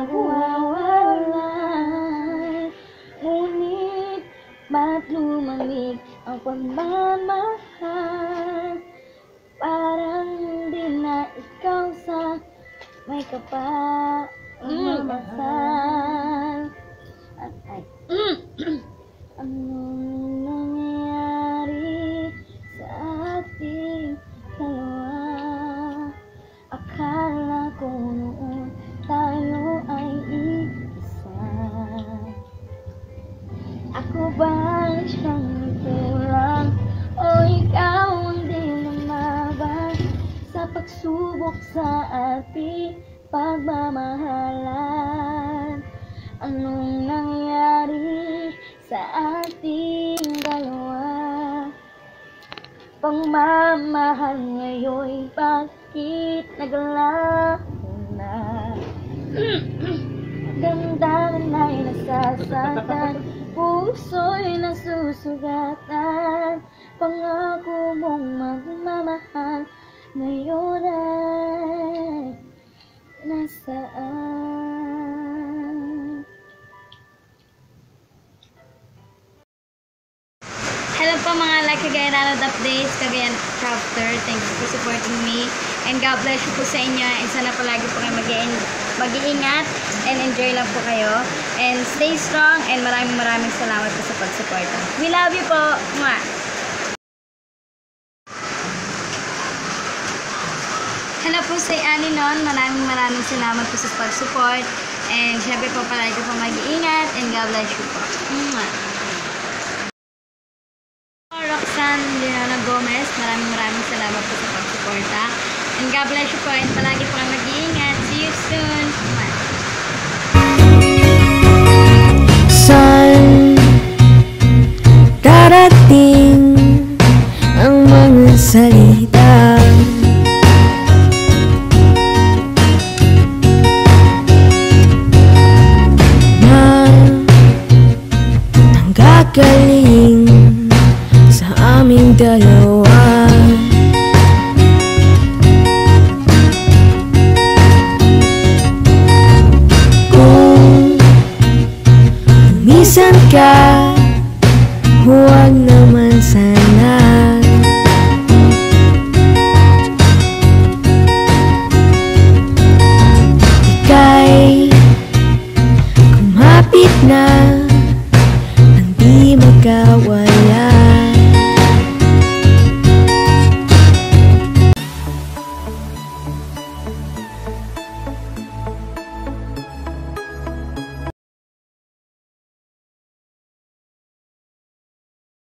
di magwawala Ngunit ba't lumamig ang pagmamahal Parang di na ikaw sa may kapamamahal At ay Ako ba siyang nagkulang o ikaw ang di lumaban Sa pagsubok sa ating pagmamahalan Anong nangyari sa ating dalawa? Pagmamahal ngayon, bakit naglaho na? Damdamin ay nasasaktan, puso'y nasusugatan Pangako mong magmamahal, ngayon ay nasaan? Hello po mga like Cagayan Ranod updates, Cagayan chapter. Thank you for supporting me. And God bless you po sa inyo. And sana palagi po kayo mag- mag-iingat and enjoy lang po kayo. And stay strong and maraming maraming salamat po sa pagsuporta. We love you po. Mwah! Hello po sa Ani Non. Maraming maraming salamat po sa pag-support. And syempre po palagi po mag-iingat and God bless you po. Mwah! Roxanne Leona Gomez, maraming maraming salamat po sa pagsuporta. And God bless you po and palagi po mag-iingat. See you soon. Darating ang mga salita. Na nanggagaling sa aming dalawa. Kung Minsan ka Huwag naman sana